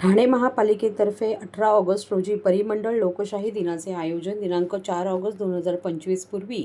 ठाणे महापालिकेतर्फे अठरा ऑगस्ट रोजी परिमंडळ लोकशाही दिनाचे आयोजन दिनांक चार ऑगस्ट दोन हजार पंचवीस पूर्वी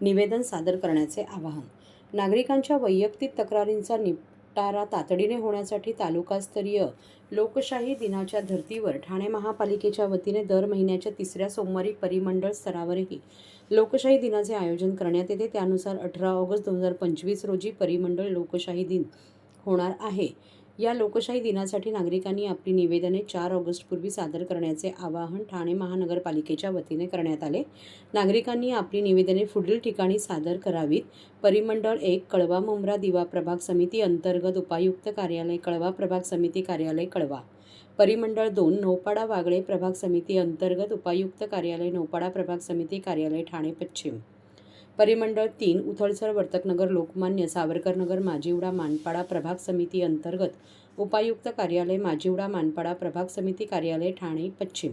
निवेदन सादर करण्याचे आवाहन. नागरिकांच्या वैयक्तिक तक्रारींचा निपटारा तातडीने होण्यासाठी तालुकास्तरीय लोकशाही दिनाच्या धर्तीवर ठाणे महापालिकेच्या वतीने दर महिन्याच्या तिसऱ्या सोमवारी परिमंडळ स्तरावरही लोकशाही दिनाचे आयोजन करण्यात येते. त्यानुसार अठरा ऑगस्ट दोन हजार पंचवीस रोजी परिमंडळ लोकशाही दिन होणार आहे. या लोकशाही दिनासाठी नागरिकांनी आपली निवेदने चार ऑगस्टपूर्वी सादर करण्याचे आवाहन ठाणे महानगरपालिकेच्या वतीने करण्यात आले. नागरिकांनी आपली निवेदने पुढील ठिकाणी सादर करावीत. परिमंडळ एक कळवा मुंब्रा दिवा प्रभाग समिती अंतर्गत उपायुक्त कार्यालय कळवा प्रभाग समिती कार्यालय कळवा. परिमंडळ दोन नौपाडा वागळे प्रभाग समिती अंतर्गत उपायुक्त कार्यालय नौपाडा प्रभाग समिती कार्यालय ठाणे पश्चिम. परिमंडळ तीन उथळसर वर्तकनगर लोकमान्य सावरकरनगर माजिवडा मानपाडा प्रभाग समिती अंतर्गत उपायुक्त कार्यालय माजिवडा मानपाडा प्रभाग समिती कार्यालय ठाणे पश्चिम.